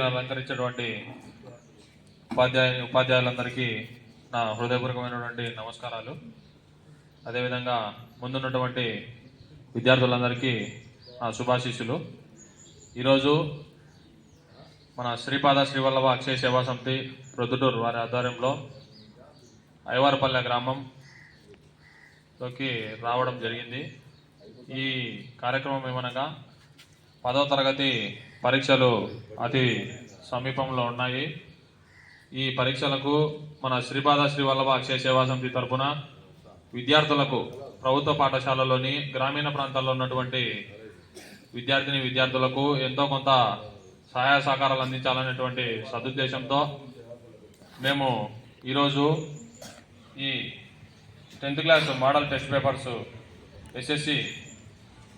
అలంకరించినటువంటి ఉపాధ్యాయ ఉపాధ్యాయులందరికీ నా హృదయపూర్వకమైనటువంటి నమస్కారాలు. అదేవిధంగా ముందున్నటువంటి విద్యార్థులందరికీ నా శుభాశీస్సులు. ఈరోజు మన శ్రీపాద శ్రీవల్లభ అక్షయ సేవా సమితి ప్రొద్దుటూరు వారి ఆధ్వర్యంలో ఐవారపల్లె గ్రామంలోకి రావడం జరిగింది. ఈ కార్యక్రమం ఏమనగా పదో తరగతి పరీక్షలు అతి సమీపంలో ఉన్నాయి. ఈ పరీక్షలకు మన శ్రీపాద శ్రీ వల్లభ అక్షయ సేవా సమితి తరపున విద్యార్థులకు ప్రభుత్వ పాఠశాలలోని గ్రామీణ ప్రాంతాల్లో ఉన్నటువంటి విద్యార్థిని విద్యార్థులకు ఎంతో కొంత సహాయ సహకారాలు అందించాలనేటువంటి సదుద్దేశంతో మేము ఈరోజు ఈ tenth class model test papers SSC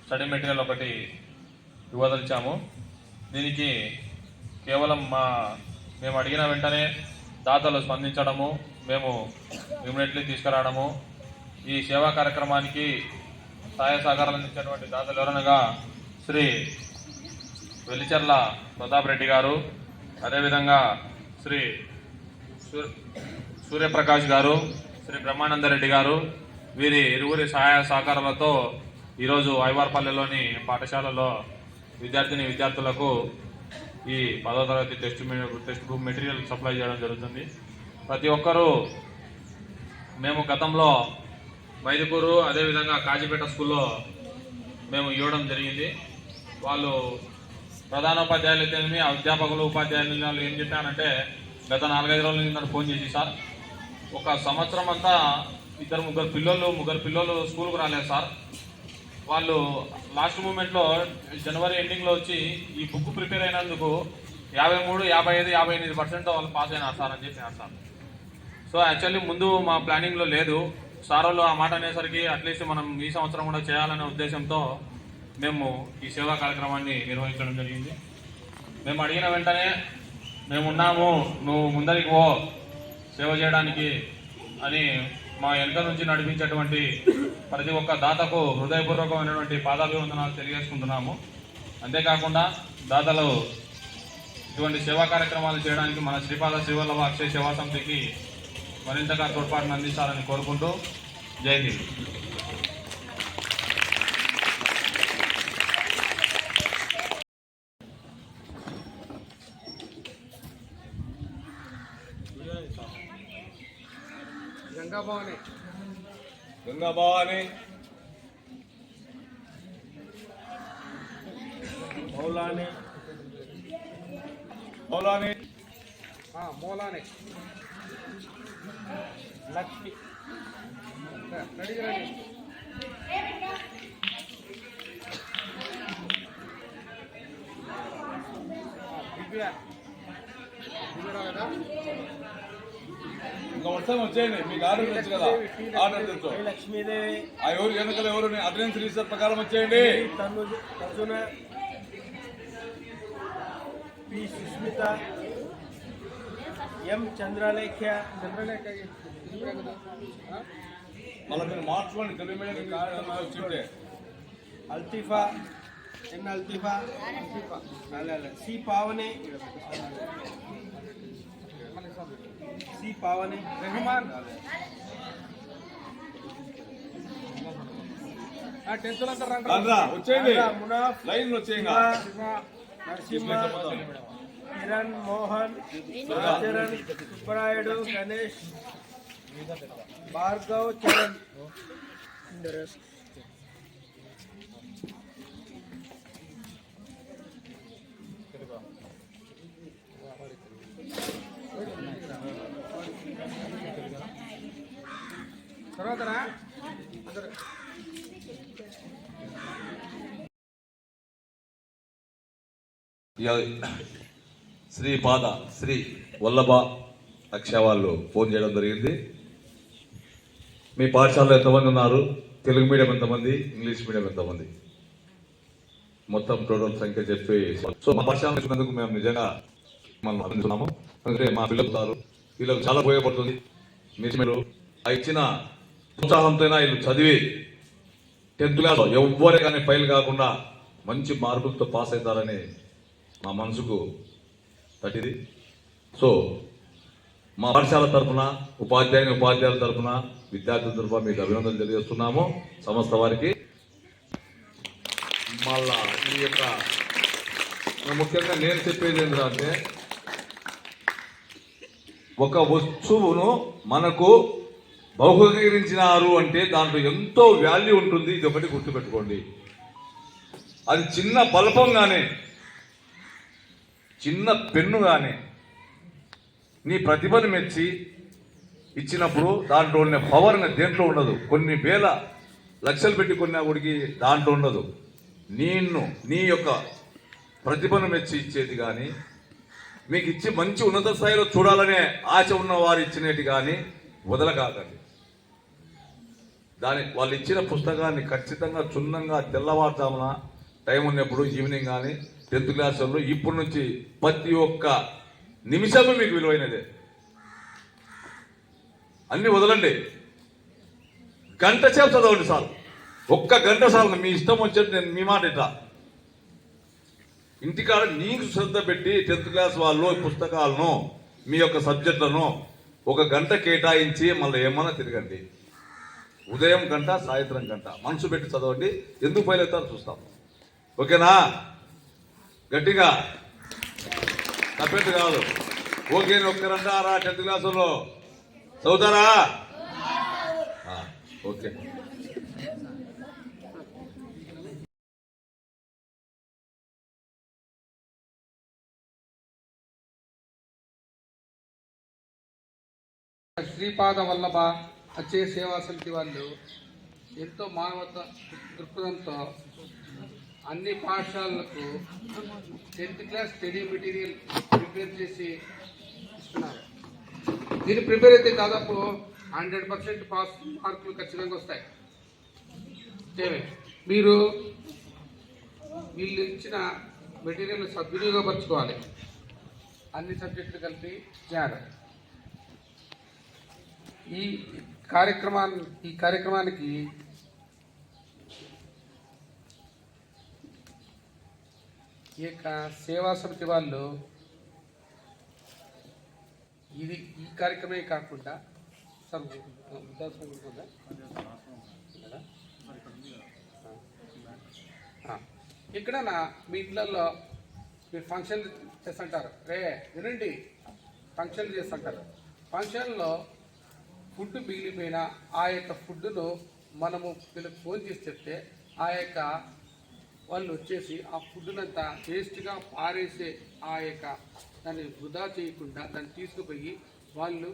study material ఒకటి ఇవ్వదలిచాము. దీనికి కేవలం మా మేము అడిగిన వెంటనే దాతలు స్పందించడము మేము ఇమీడియట్లీ తీసుకురావడము. ఈ సేవా కార్యక్రమానికి సహాయ సహకారాలు అందించినటువంటి దాతలు ఎవరనగా శ్రీ వెలిచర్ల ప్రతాప్ రెడ్డి గారు అదేవిధంగా శ్రీ సూర్- సూర్యప్రకాష్ గారు శ్రీ బ్రహ్మానందరెడ్డి గారు వీరి ఇరువురి సహాయ సహకారాలతో ఈరోజు ఐవార్పల్లెలోని పాఠశాలలో విద్యార్థిని విద్యార్థులకు ఈ పదో తరగతి test test textbook material supply చేయడం జరుగుతుంది. ప్రతి ఒక్కరూ మేము గతంలో మైదుకూరు అదేవిధంగా కాజీపేట స్కూల్లో మేము ఇవ్వడం జరిగింది. వాళ్ళు ప్రధానోపాధ్యాయులు అయితేనేమి అధ్యాపకులు ఉపాధ్యాయులు వాళ్ళు ఏం చెప్పానంటే గత నాలుగైదు రోజుల నుంచి నన్ను ఫోన్ చేసి సార్ ఒక సంవత్సరం అంతా ఇద్దరు ముగ్గురు పిల్లలు ముగ్గురు పిల్లలు స్కూల్కి రాలేదు సార్. వాళ్ళు లాస్ట్ మూమెంట్లో జనవరి ఎండింగ్లో వచ్చి ఈ బుక్ ప్రిపేర్ అయినందుకు యాభై మూడు యాభై ఐదు యాభై ఎనిమిది పర్సెంట్ వాళ్ళు పాస్ అయినారు సార్ అని చెప్పినారు సార్ సో యాక్చువల్లీ ముందు మా ప్లానింగ్లో లేదు. సార్ వాళ్ళు ఆ మాట అనేసరికి అట్లీస్ట్ మనం ఈ సంవత్సరం కూడా చేయాలనే ఉద్దేశంతో మేము ఈ సేవా కార్యక్రమాన్ని నిర్వహించడం జరిగింది. మేము అడిగిన వెంటనే మేము ఉన్నాము నువ్వు ముందరికి పో సేవ చేయడానికి అని మా వెనుక నుంచి నడిపించేటువంటి ప్రతి ఒక్క దాతకు హృదయపూర్వకమైనటువంటి పాదాభివందనాలు తెలియజేసుకుంటున్నాము. అంతేకాకుండా దాతలు ఇటువంటి సేవా కార్యక్రమాలు చేయడానికి మన శ్రీపాద శ్రీవల్లభ అక్షయ సేవా సమితికి మరింతగా తోడ్పాటును అందించాలని కోరుకుంటూ జై హింద్. గంగా భవాని. గంగా భవాని. మౌలాని. మౌలాని. మౌలాని. లక్ష్మి. రెడీ. రెడీ దివ్య దివ్యరావు కదా వస్తాం వచ్చేయండి. మీకు ఆర్డర్ తెలుసు కదా. ఆర్డర్ లక్ష్మీదేవి ఆ ఎవరు వెనకాల ఎవరు అటెండెన్స్ రిజిస్టర్ ప్రకారం వచ్చేయండి. పి. సుస్మిత. ఎం. చంద్రలేఖ చంద్రలేఖ మళ్ళీ మీరు మార్చుకోండి. తెలుగు మీడియం వచ్చింటే Althifa. N Althifa. C. Pavani. C Pavani Rahman Narasimha Kiran Mohan Rajaran Subbarayudu Ganesh Bhargav Charan తర్వాతరా అందరు శ్రీ పాద శ్రీ వల్లభ అక్ష వాళ్ళు ఫోన్ చేయడం జరిగింది. మీ పాఠశాలలో ఎంతమంది ఉన్నారు? తెలుగు మీడియం ఎంతమంది? ఇంగ్లీష్ మీడియం ఎంతమంది? మొత్తం టోటల్ సంఖ్య చెప్పి సో మా పాఠశాల ఇచ్చినందుకు మేము నిజంగా మనం అందిస్తున్నాము ఎందుకంటే మా పిల్లలు ఉన్నారు. వీళ్ళకు చాలా ఉపయోగపడుతుంది. మీరు ఆ ఇచ్చిన ఉత్సాహంతో వీళ్ళు చదివి టెన్త్ క్లాస్ ఎవ్వరే కానీ ఫెయిల్ కాకుండా మంచి మార్కులతో పాస్ అవుతారని మా మనసుకు తట్టిది. సో మా పాఠశాల తరఫున ఉపాధ్యాయుని ఉపాధ్యాయుల తరఫున విద్యార్థుల తరఫున మీకు అభినందనలు తెలియజేస్తున్నాము. సంస్థ వారికి మళ్ళా ఈ యొక్క ముఖ్యంగా నేను చెప్పేది ఏంటంటే ఒక వస్తువును మనకు బహుకరించినారు అంటే దాంట్లో ఎంతో వాల్యూ ఉంటుంది. ఇది ఒకటి గుర్తుపెట్టుకోండి. అది చిన్న బల్పం కానీ చిన్న పెన్ను కానీ నీ ప్రతిభను మెచ్చి ఇచ్చినప్పుడు దాంట్లో ఉన్న పవర్ దేంట్లో ఉండదు. కొన్ని వేల లక్షలు పెట్టి కొన్నా గుడికి దాంట్లో ఉండదు. నిన్ను నీ యొక్క ప్రతిభను మెచ్చి ఇచ్చేది కానీ మీకు ఇచ్చి మంచి ఉన్నత స్థాయిలో చూడాలనే ఆశ ఉన్న వారు ఇచ్చినట్టు కానీ వదలకాకండి. దాని వాళ్ళు ఇచ్చిన పుస్తకాన్ని ఖచ్చితంగా క్షుణ్ణంగా తెల్లవారుజామున టైం ఉన్నప్పుడు ఈవినింగ్ కానీ టెన్త్ క్లాస్ వాళ్ళు ఇప్పటి నుంచి ప్రతి ఒక్క నిమిషము మీకు విలువైనదే. అన్ని వదలండి. గంట సేపు చదవండి సార్. ఒక్క గంట సార్ మీ ఇష్టం వచ్చేది నేను మీ మాట ఇట్లా. ఇంటికాడ నీకు శ్రద్ధ పెట్టి టెన్త్ క్లాస్ వాళ్ళు పుస్తకాలను మీ యొక్క సబ్జెక్టులను ఒక గంట కేటాయించి మళ్ళీ ఏమన్నా తిరగండి. ఉదయం గంట సాయంత్రం గంట. మనసు పెట్టి చదవండి. ఎందుకు బయలుదేరుతారో చూస్తాం. ఓకేనా? గట్టిగా. తప్పెట్టు కాదు. ఓకే ఒక్కరంటారా టెన్త్ క్లాసులో. చదువుతారా? ఓకే. శ్రీపాద వల్లభ అచ్చే సేవా సమితి వాళ్ళు ఎంతో మానవత దృక్పథంతో అన్ని పాఠశాలలకు tenth class study material prepare చేసి ఇస్తున్నారు. దీన్ని ప్రిపేర్ అయితే దాదాపు హండ్రెడ్ పర్సెంట్ పాస్ మార్కులు ఖచ్చితంగా వస్తాయి. మీరు వీళ్ళు ఇచ్చిన మెటీరియల్ సద్వినియోగపరచుకోవాలి. అన్ని సబ్జెక్టులు కలిపి చేయాలి ఈ కార్యక్రమాన్ని ఈ కార్యక్రమానికి ఈ యొక్క సేవా సమితి వాళ్ళు ఇది ఈ కార్యక్రమే కాకుండా ఇక్కడ నా మీ ఇళ్ళల్లో మీరు ఫంక్షన్ చేస్తుంటారు రే వినండి. ఫంక్షన్ చేస్తుంటారు ఫంక్షన్లో ఫుడ్ మిగిలిపోయిన ఆ యొక్క ఫుడ్ను మనము వీళ్ళకి ఫోన్ చేసి చెప్తే ఆ యొక్క వాళ్ళు వచ్చేసి ఆ ఫుడ్నంతా వేస్ట్గా పారేసే ఆ యొక్క దాన్ని వృధా చేయకుండా దాన్ని తీసుకుపోయి వాళ్ళు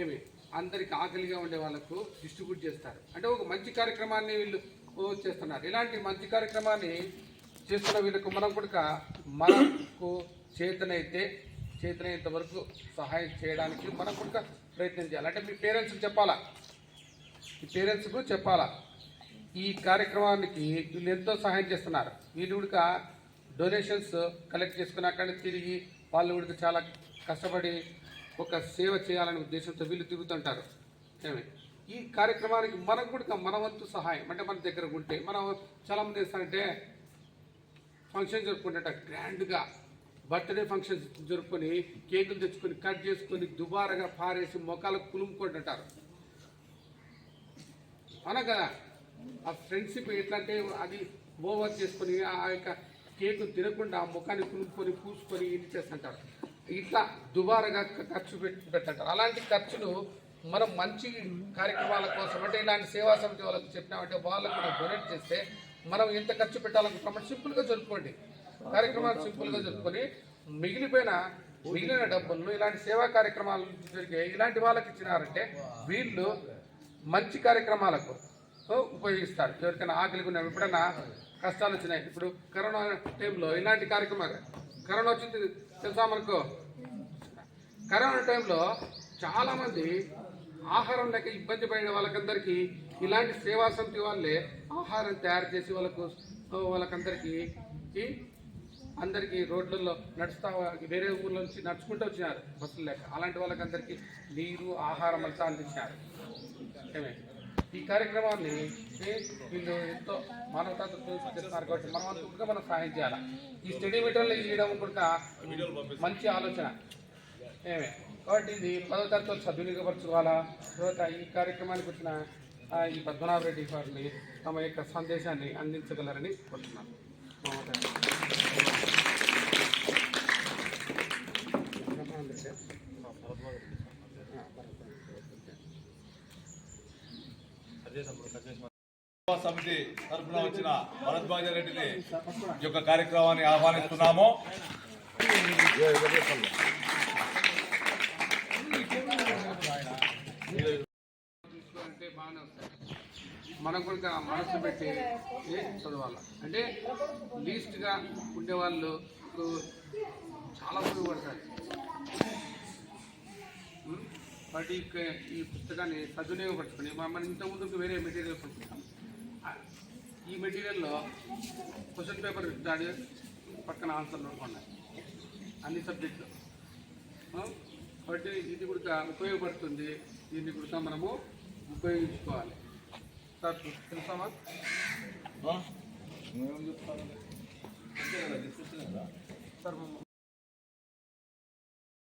ఏమి అందరికి ఆకలిగా ఉండే వాళ్ళకు డిస్ట్రిబ్యూట్ చేస్తారు. అంటే ఒక మంచి కార్యక్రమాన్ని వీళ్ళు చేస్తున్నారు. ఇలాంటి మంచి కార్యక్రమాన్ని చేస్తున్న వీళ్ళకు మనం కూడా మనకు చేతనైతే చేతనైనంత వరకు సహాయం చేయడానికి మనం కూడా ప్రయత్నం చేయాలి. అంటే మీ పేరెంట్స్కి చెప్పాలా? మీ పేరెంట్స్కు చెప్పాలా? ఈ కార్యక్రమానికి వీళ్ళు ఎంతో సహాయం చేస్తున్నారు. వీళ్ళు కూడా డొనేషన్స్ కలెక్ట్ చేసుకుని అక్కడ తిరిగి వాళ్ళు కూడా చాలా కష్టపడి ఒక సేవ చేయాలనే ఉద్దేశంతో వీళ్ళు తిరుగుతుంటారు. ఏమే? ఈ కార్యక్రమానికి మనకు కూడా మన వంతు సహాయం. అంటే మన దగ్గర ఉంటే మనం చాలామంది చేస్తారంటే ఫంక్షన్ జరుపుకుంటాట గ్రాండ్గా. బర్త్డే ఫంక్షన్స్ జరుపుకొని కేకులు తెచ్చుకొని కట్ చేసుకొని దుబారగా పారేసి మొఖాలకు కులుముకుంటుంటారు. అవునా కదా ఆ ఫ్రెండ్షిప్ ఎట్లా అంటే అది ఓవర్ చేసుకొని ఆ యొక్క కేకు తినకుండా ఆ ముఖాన్ని కులుపుకొని పూసుకొని ఇది చేస్తుంటారు. ఇట్లా దుబారగా ఖర్చు పెట్టి పెట్టంటారు. అలాంటి ఖర్చును మనం మంచి కార్యక్రమాల కోసం అంటే ఇలాంటి సేవా సమితి వాళ్ళకి చెప్పినామంటే వాళ్ళకు కూడా డొనేట్ చేస్తే మనం ఎంత ఖర్చు పెట్టాలనుకుంటామో సింపుల్గా జరుపుకోండి. కార్యక్రమాలు సింపుల్గా జరుపుకొని మిగిలిపోయిన మిగిలిన డబ్బులను ఇలాంటి సేవా కార్యక్రమాలు జరిగే ఇలాంటి వాళ్ళకి ఇచ్చినారంటే వీళ్ళు మంచి కార్యక్రమాలకు ఉపయోగిస్తారు. ఎవరికైనా ఆకలి ఉన్నారు ఎప్పుడైనా కష్టాలు వచ్చినాయి. ఇప్పుడు కరోనా టైంలో ఇలాంటి కార్యక్రమాలు కరోనా వచ్చింది తెలుసా మనకు? కరోనా టైంలో చాలామంది ఆహారం లేక ఇబ్బంది పడిన వాళ్ళకందరికీ ఇలాంటి సేవా సమితి వాళ్ళే ఆహారం తయారు చేసి వాళ్ళకు వాళ్ళకందరికీ అందరికీ రోడ్లలో నడుస్తా వేరే ఊర్ల నుంచి నడుచుకుంటూ వచ్చినారు బస్సులు లేక. అలాంటి వాళ్ళకందరికీ నీరు ఆహారం అంతా అందించారు ఏమే? ఈ కార్యక్రమాన్ని వీళ్ళు ఎంతో మానవతాతో చేస్తున్నారు కాబట్టి మనం అంతా మనం సహాయం చేయాలి? ఈ స్టడీ మీటర్లు ఇవ్వడం కూడా మంచి ఆలోచన. ఏమే? కాబట్టి ఇది పదో తరగతి సద్వినియోగపరచుకోవాలా? తర్వాత ఈ కార్యక్రమానికి వచ్చిన ఈ పద్మనాభ రెడ్డి గారిని తమ యొక్క సందేశాన్ని అందించగలరని కోరుతున్నాను. సమితి తరఫున వచ్చిన భరద్వాజ రెడ్డిని ఈ యొక్క కార్యక్రమాన్ని ఆహ్వానిస్తున్నాము. బాగానే మనం కూడా మనసు పెట్టి చదవాలి? అంటే లీస్ట్గా ఉండేవాళ్ళు చాలా ఉపయోగపడతారు వాటి యొక్క ఈ పుస్తకాన్ని సద్వినియోగపరచుకొని మనం ఇంత ముందుకు వేరే మెటీరియల్ ఆ, ఈ మెటీరియల్లో క్వశ్చన్ పేపర్ దాడి పక్కన ఆన్సర్లు ఉన్నాయి. అన్ని సబ్జెక్టులు? కాబట్టి ఇది కూడా ఉపయోగపడుతుంది. దీన్ని కూడా మనము ఉపయోగించుకోవాలి. Sir తెలుసామా sir